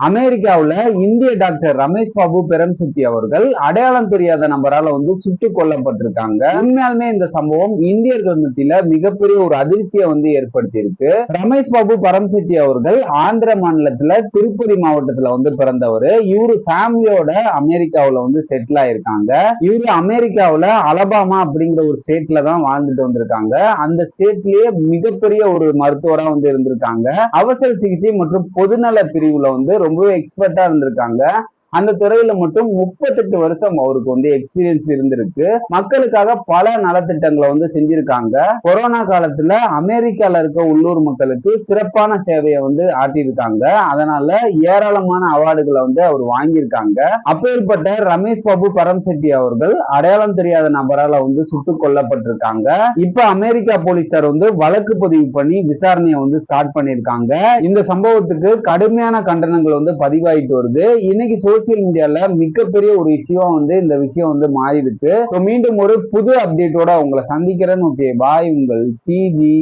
அமெரிக்காவில் இந்திய டாக்டர் ரமேஷ் பாபு பெரம்சித்தி அவர்கள் அடையாளம் தெரியாத நபரால வந்து சுட்டுக் கொல்லப்பட்டிருக்காங்க. உண்மையாலுமே இந்த சம்பவம் இந்தியர்கள் மத்தியில மிகப்பெரிய ஒரு அதிர்ச்சியை வந்து ஏற்படுத்தியிருக்கு. ரமேஷ் பாபு பரம்செட்டி அவர்கள் ஆந்திர மாநிலத்துல திருப்பதி மாவட்டத்துல வந்து பிறந்தவர். இவரு ஃபேமிலியோட அமெரிக்காவுல வந்து செட்டில் ஆயிருக்காங்க. இவரு அமெரிக்காவில் அலபாமா அப்படிங்கிற ஒரு ஸ்டேட்ல தான் வாழ்ந்துட்டு வந்திருக்காங்க. அந்த ஸ்டேட்லயே மிகப்பெரிய ஒரு மருத்துவரா வந்து இருந்திருக்காங்க. அவசர சிகிச்சை மற்றும் பொதுநல பிரிவுல வந்து ரொம்பவே எக்ஸ்பர்ட்டா இருந்திருக்காங்க. அந்த துறையில மட்டும் முப்பத்தெட்டு வருஷம் அவருக்கு வந்து எக்ஸ்பீரியன்ஸ் இருந்திருக்கு. மக்களுக்காக பல நலத்திட்டங்களை வந்து செஞ்சிருக்காங்க. கொரோனா காலத்துல அமெரிக்கால இருக்க உள்ளூர் மக்களுக்கு சிறப்பான சேவையை வந்து ஆட்டியிருக்காங்க அதனால ஏராளமான அவார்டுகளை வந்து அவர் வாங்கியிருக்காங்க. அப்பேற்பட்ட ரமேஷ் பாபு பரம்செட்டி அவர்கள் அடையாளம் தெரியாத நபரால வந்து சுட்டுக் கொல்லப்பட்டிருக்காங்க. இப்ப அமெரிக்கா போலீசார் வந்து வழக்கு பதிவு பண்ணி விசாரணையை வந்து ஸ்டார்ட் பண்ணியிருக்காங்க. இந்த சம்பவத்துக்கு கடுமையான கண்டனங்கள் வந்து பதிவாயிட்டு வருது. இன்னைக்கு சோசியல் மீடியால மிகப்பெரிய ஒரு விஷயம் வந்து இந்த விஷயம் வந்து மாறி இருக்கு ஸோ மீண்டும் ஒரு புது அப்டேட்டோட உங்களை சந்திக்கிறேன்னு ஓகே பாய் உங்கள் சிஜி